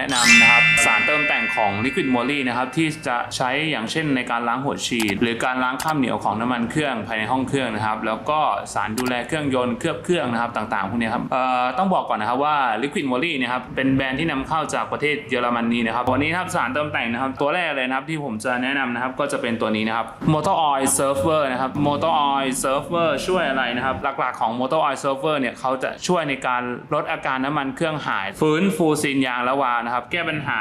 แนะนำนะครับสาร ของ Liquid Moly นะครับที่จะใช้อย่างเช่นในการล้างหัวฉีด หรือการล้างข้ามเหนียวของน้ำมันเครื่องภายในห้องเครื่องนะครับแล้วก็สารดูแลเครื่องยนต์เคลือบเครื่องนะครับต่างๆพวกนี้ครับต้องบอกก่อนนะครับว่า Liquid Moly นะครับเป็นแบรนด์ที่นำเข้าจากประเทศเยอรมนีนะครับวันนี้ครับสารเติมแต่งนะครับตัวแรกเลยนะครับที่ผมจะแนะนำนะครับก็จะเป็นตัวนี้นะครับ Motor Oil Surfer นะครับ Motor Oil Surfer ช่วยอะไรนะครับหลักๆของ Motor Oil Surfer เนี่ยเขาจะช่วยในการลดอาการน้ำมันเครื่องหาย ฟื้นฟูซีนยางละวานะครับแก้ปัญหา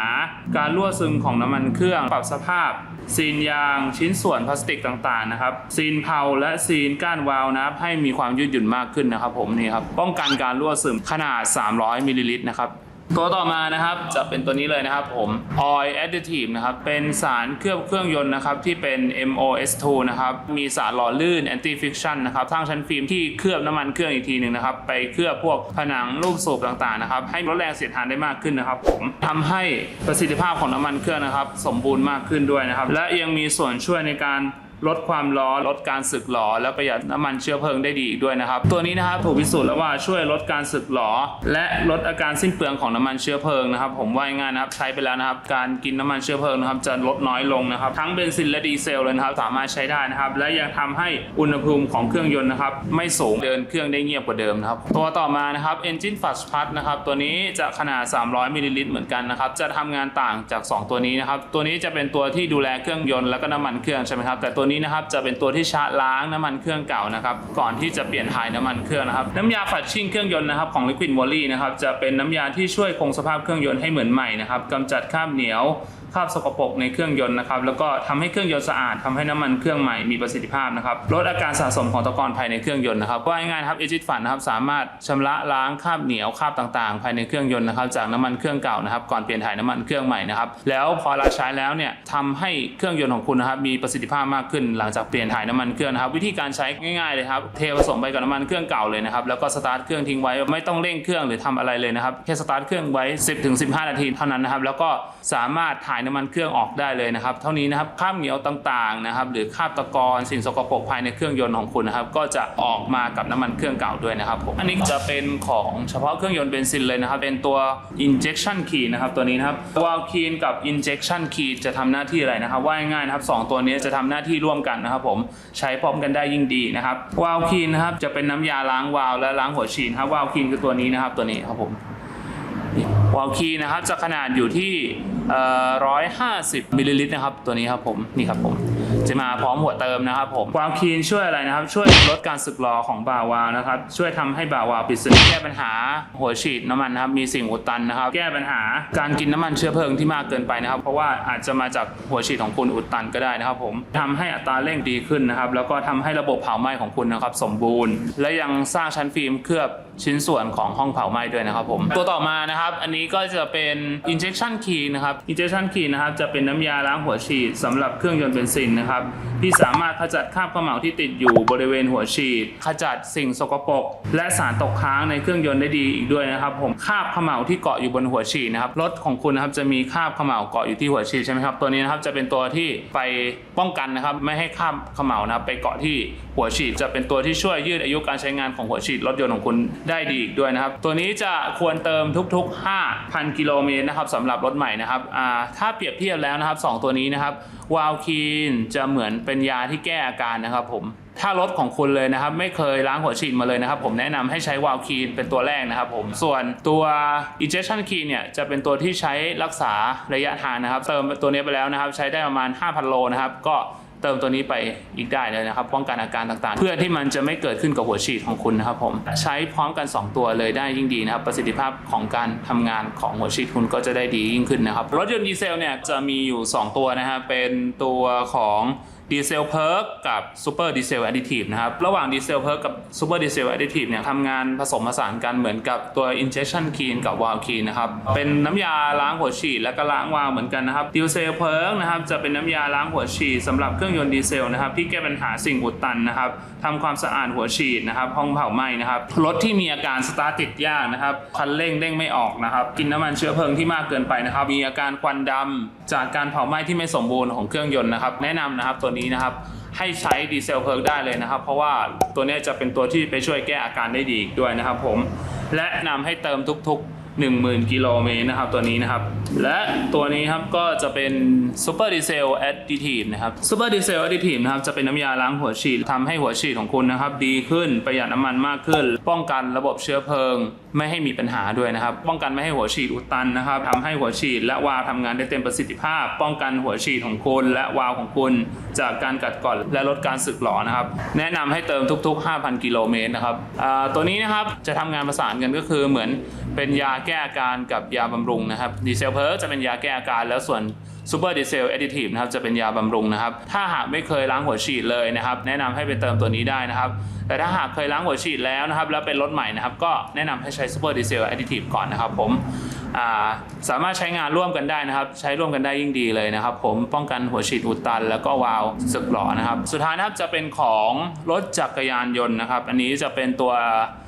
การรั่วซึมของน้ำมันเครื่อง ปรับสภาพ ซีนยางชิ้นส่วนพลาสติกต่างๆนะครับ ซีนเพาและซีนก้านวาล์วนะครับให้มีความยืดหยุ่นมากขึ้นนะครับผมนี่ครับป้องกันการรั่วซึมขนาด 300มิลลิลิตรนะครับ ตัวต่อมานะครับจะเป็นตัวนี้เลยนะครับผม Oil Additive นะครับ เป็นสารเคลือบเครื่องยนต์นะครับที่เป็น MOS2 นะครับ มีสารหล่อลื่น Anti Friction นะครับสร้างชั้นฟิล์มที่เคลือบน้ำมันเครื่องอีกทีหนึ่งนะครับ ไปเคลือบพวกผนังรูปสูบต่างๆนะครับ ให้ลดแรงเสียดทานได้มากขึ้นนะครับ ผมทำให้ประสิทธิภาพของน้ำมันเครื่องนะครับ สมบูรณ์มากขึ้นด้วยนะครับ และยังมีส่วนช่วยในการ ลดความร้อนลดการสึกหรอและประหยัดน้ำมันเชื้อเพลิงได้ดีอีกด้วยนะครับ ตัวนี้นะครับถูกพิสูจน์แล้วว่าช่วยลดการสึกหรอและลดอาการสิ้นเปลืองของน้ำมันเชื้อเพลิงนะครับ ผมว่าง่ายนะครับใช้ไปแล้วนะครับ การกินน้ำมันเชื้อเพลิงนะครับจะลดน้อยลงนะครับ ทั้งเบนซินและดีเซลเลยนะครับสามารถใช้ได้นะครับ และยังทำให้อุณหภูมิของเครื่องยนต์นะครับไม่สูงเดินเครื่องได้เงียบกว่าเดิมนะครับตัวต่อมานะครับ Engine Fast Plus นะครับตัวนี้จะขนาด 300มิลลิลิตรเหมือนกันนะครับจะทำงานต่างจาก 2 ตัวนี้นะครับตัวนี้จะเป็นตัวที่ดูแลเครื่องยนต์แล้วก็น้ำมันเครื่องใช่ไหมครับแต่ตัวนี้นะครับจะเป็นตัวที่ชะล้างน้ำมันเครื่องเก่านะครับก่อนที่จะเปลี่ยนถ่ายน้ำมันเครื่องนะครับน้ำยาฝัดชิ่งเครื่องยนต์นะครับของ Liquid Moly นะครับจะเป็นน้ำยาที่ช่วยคงสภาพเครื่องยนต์ให้เหมือนใหม่นะครับกำจัดคราบเหนียว คราบสกปรกในเครื่องยนต์นะครับแล้วก็ทำให้เครื่องยนต์สะอาดทำให้น้ำมันเครื่องใหม่มีประสิทธิภาพนะครับลดอาการสะสมของตะกอนภายในเครื่องยนต์นะครับว่าง่ายๆครับเอจิตฟันนะครับสามารถชำระล้างคราบเหนียวคราบต่างๆ ภายในเครื่องยนต์นะครับจากน้ำมันเครื่องเก่านะครับก่อนเปลี่ยนถ่ายน้ำมันเครื่องใหม่นะครับแล้วพอเราใช้แล้วเนี่ยทำให้เครื่องยนต์ของคุณนะครับมีประสิทธิภาพมากขึ้น หลังจากเปลี่ยนถ่ายน้ำมันเครื่องนะครับวิธีการใช้ง่ายๆเลยครับเทผสมไปกับน้ำมันเครื่องเก่าเลยนะครับแล้วก็สตาร์ทเครื่องทิ้งไว้ไม่ต้องเร่งเครื่องหรือทำอะไรเลยนะครับแค่สตาร์ทเครื่องไว้ 10-15 นาทีเท่านั้นนะครับแล้วก็สามารถถ่ายน้ำมันเครื่องออกได้เลยนะครับ เท่านี้นะครับคราบเหนียวต่างๆนะครับ หรือคราบตะกอนสิ่งสกปรกภายในเครื่องยนต์ของคุณนะครับ ก็จะออกมากับน้ำมันเครื่องเก่าด้วยนะครับผมอันนี้จะเป็นของเฉพาะเครื่องยนต์เบนซินเลยนะครับ เป็นตัว injection key นะครับตัวนี้นะครับ valve key กับ injection key จะทำหน้าที่อะไรนะครับ ว่าง่ายๆนะครับสองตัวนี้จะทำหน้าที่ร่วมกันนะครับ ผมใช้พร้อมกันได้ยิ่งดีนะครับ valve key นะครับจะเป็นน้ำยาล้างวาล์วและล้างหัวฉีดครับ valve key คือตัวนี้นะครับตัวนี้ครับผมวาล์วคีย์นะครับจะขนาดอยู่ที่ ร้อยห้าสิบมิลลิลิตรนะครับตัวนี้ครับผมนี่ครับผม จะมาพร้อมหัวเติมนะครับผมควาล์วคีย์ช่วยอะไรนะครับ ช่วยลดการสึกหรอของบ่าวาล์วนะครับ ช่วยทำให้บ่าวาล์วปิดสนิทแก้ปัญหา หัวฉีดน้ำมันนะครับมีสิ่งอุดตันนะครับ แก้ปัญหาการกินน้ำมันเชื้อเพลิงที่มากเกินไปนะครับ เพราะว่าอาจจะมาจากหัวฉีดของคุณอุดตันก็ได้นะครับ ผมทำให้อัตราเร่งดีขึ้นนะครับ แล้วก็ทำให้ระบบเผาไหม้ของคุณนะครับ สมบูรณ์ และยังสร้างชั้นฟิล์มเคลือบชิ้นส่วนของห้องเผาไหม้ด้วยนะครับผมตัวต่อมานะครับ อันนี้ก็จะเป็น injection key นะครับ injection key นะครับจะเป็นน้ำยาล้างหัวฉีดสำหรับเครื่องยนต์เบนซินนะครับที่สามารถขจัดคราบเขม่าที่ติดอยู่บริเวณหัวฉีด ขจัดสิ่งสกปรกและสารตกค้างในเครื่องยนต์ได้ดีอีกด้วยนะครับ ผมคราบเขม่าที่เกาะอยู่บนหัวฉีดนะครับรถของคุณนะครับจะมีคราบเขม่าเกาะอยู่ที่หัวฉีดใช่ไหมครับตัวนี้นะครับจะเป็นตัวที่ไปป้องกันนะครับไม่ให้คราบเขม่านะครับไปเกาะที่หัวฉีด จะเป็นตัวที่ช่วยยืดอายุการใช้งานของหัวฉีดรถยนต์ของคุณได้ดีอีกด้วยนะครับ ตัวนี้จะควรเติมทุกๆ 5,000 กิโลเมตรนะครับสำหรับรถใหม่นะครับถ้าเปรียบเทียบแล้วนะครับสองตัวนี้นะครับ วาลคีนจะเหมือนเป็นยาที่แก้อาการนะครับผมถ้ารถของคุณเลยนะครับ ไม่เคยล้างหัวฉีดมาเลยนะครับ ผมแนะนำให้ใช้วาลคีนเป็นตัวแรกนะครับผมส่วนตัว injection key เนี่ยจะเป็นตัวที่ใช้รักษาระยะทางนะครับ เติมตัวนี้ไปแล้วนะครับ ใช้ได้ประมาณ 5,000 โลนะครับก็ เติมตัวนี้ไปอีกได้เลยนะครับ ป้องกันอาการต่างๆ เพื่อที่มันจะไม่เกิดขึ้นกับหัวฉีดของคุณนะครับผมใช้พร้อมกัน 2 ตัวเลยได้ยิ่งดีนะครับ ประสิทธิภาพของการทำงานของหัวฉีดคุณก็จะได้ดียิ่งขึ้นนะครับ รถยนต์ดีเซลเนี่ยจะมีอยู่ 2 ตัวนะครับเป็นตัวของ ดีเซลเพิร์กกับซูเปอร์ดีเซลแอดดิทีฟนะครับ ระหว่างดีเซลเพิร์กกับซูเปอร์ดีเซลแอดดิทีฟเนี่ยทำงานผสมผสานกันเหมือนกับตัว injection key กับ valve key นะครับ เป็นน้ำยาล้างหัวฉีดและก็ล้างวาล์วเหมือนกันนะครับดีเซลเพิร์กนะครับจะเป็นน้ำยาล้างหัวฉีดสำหรับเครื่องยนต์ดีเซลนะครับที่แก้ปัญหาสิ่งอุดตันนะครับทำความสะอาดหัวฉีดนะครับห้องเผาไหม้นะครับรถที่มีอาการสตาร์ทติดยากนะครับคันเร่งเร่งไม่ออกนะครับกินน้ำมันเชื้อเพลิงที่มากเกินไปนะครับมีอาการควันดำจากการเผาไหม้ที่ไม่สมบูรณ์ของเครื่องยนต์นะครับแนะนำนะครับตัวนี้นะครับ ให้ใช้ดีเซลเพิร์กได้เลยนะครับ เพราะว่าตัวนี้จะเป็นตัวที่ไปช่วยแก้อาการได้ดีอีกด้วยนะครับผม และนำให้เติมทุก ๆ 10,000 กิโลเมตรนะครับตัวนี้นะครับ และตัวนี้ครับก็จะเป็น Super Diesel Additive นะครับ Super Diesel Additive นะครับจะเป็นน้ำยาล้างหัวฉีดทำให้หัวฉีดของคุณนะครับ ดีขึ้นประหยัดน้ำมันมากขึ้น ป้องกันระบบเชื้อเพลิงไม่ให้มีปัญหาด้วยนะครับ ป้องกันไม่ให้หัวฉีดอุดตันนะครับทำให้หัวฉีดและวาล์วทำงานได้เต็มประสิทธิภาพ ป้องกันหัวฉีดของคุณและวาล์วของคุณจากการกัดกร่อนและลดการสึกหรอนะครับ แนะนำให้เติมทุก ๆ 5,000 กิโลเมตรนะครับตัวนี้นะครับจะทำงานประสานกันก็คือเหมือนเป็นยาแก้อาการกับยาบำรุงนะครับดีเซลเพิร์จะเป็นยาแก้อาการแล้วส่วน ซูเปอร์ดีเซลแอดดิทีฟนะครับจะเป็นยาบำรุงนะครับ ถ้าหากไม่เคยล้างหัวฉีดเลยนะครับ แนะนำให้ไปเติมตัวนี้ได้นะครับ แต่ถ้าหากเคยล้างหัวฉีดแล้วนะครับ แล้วเป็นรถใหม่นะครับ ก็แนะนำให้ใช้ซูเปอร์ดีเซลแอดดิทีฟก่อนนะครับผม สามารถใช้งานร่วมกันได้นะครับ ใช้ร่วมกันได้ยิ่งดีเลยนะครับ ผมป้องกันหัวฉีดอุดตัน แล้วก็วาล์วสึกหรอนะครับ สุดท้ายนะครับจะเป็นของรถจักรยานยนต์นะครับ อันนี้จะเป็นตัว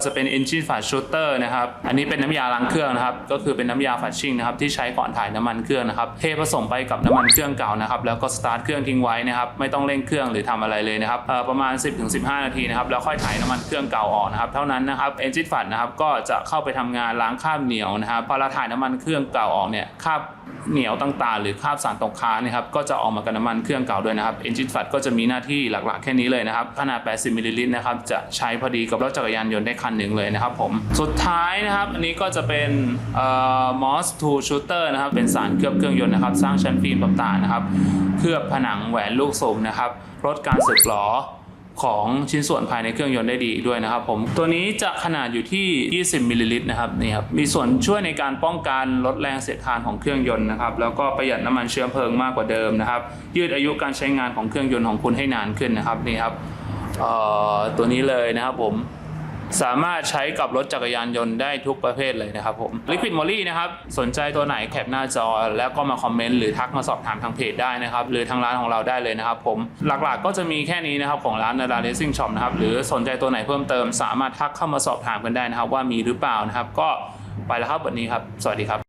จะเป็น Engine Fast Shooter นะครับ อันนี้เป็นน้ำยาล้างเครื่องนะครับ ก็คือเป็นน้ำยาฟัชชิ่งนะครับที่ใช้ก่อนถ่ายน้ำมันเครื่องนะครับ เทผสมไปกับน้ำมันเครื่องเก่านะครับ แล้วก็สตาร์ทเครื่องทิ้งไว้นะครับ ไม่ต้องเร่งเครื่องหรือทำอะไรเลยนะครับประมาณ 10-15 นาทีนะครับ แล้วค่อยถ่ายน้ำมันเครื่องเก่าออกนะครับ เท่านั้นนะครับ Engine Fast นะครับก็จะเข้าไปทำงานล้างคราบเหนียวนะครับพอเราถ่ายน้ำมันเครื่องเก่าออกเนี่ยคราบเหนียวต่างๆ หรือคราบสารตกค้างนะครับก็จะออกมากับน้ำมันเครื่องเก่าด้วยนะครับ Engine Fat ก็จะมีหน้าที่หลักๆ แค่นี้เลยนะครับขนาด 80มิลลิลิตรนะครับจะใช้พอดีกับรถจักรยานยนต์ได้คันหนึ่งเลยนะครับผมสุดท้ายนะครับอันนี้ก็จะเป็นเอ่อ Moss Tool Shooter นะครับเป็นสารเคลือบเครื่องยนต์นะครับสร้างชั้นฟิล์มต่างๆนะครับเคลือบผนังแหวนลูกสูบนะครับลดการสึกหรอ ของชิ้นส่วนภายในเครื่องยนต์ได้ดีด้วยนะครับผมตัวนี้จะขนาดอยู่ที่ 20 มิลลิลิตรนะครับนี่ครับมีส่วนช่วยในการป้องกันลดแรงเสียดทานของเครื่องยนต์นะครับแล้วก็ประหยัดน้ำมันเชื้อเพลิงมากกว่าเดิมนะครับยืดอายุการใช้งานของเครื่องยนต์ของคุณให้นานขึ้นนะครับนี่ครับตัวนี้เลยนะครับผม สามารถใช้กับรถจักรยานยนต์ได้ทุกประเภทเลยนะครับผม Liquid Moly นะครับ สนใจตัวไหนแคปหน้าจอ แล้วก็มาคอมเมนต์หรือทักมาสอบถามทางเพจได้นะครับ หรือทางร้านของเราได้เลยนะครับผมหลักๆก็จะมีแค่นี้นะครับของร้านนาราเลสซิ่งช็อปนะครับหรือสนใจตัวไหนเพิ่มเติม สามารถทักเข้ามาสอบถามกันได้นะครับ ว่ามีหรือเปล่านะครับ ก็ไปแล้วครับวันนี้ครับ สวัสดีครับ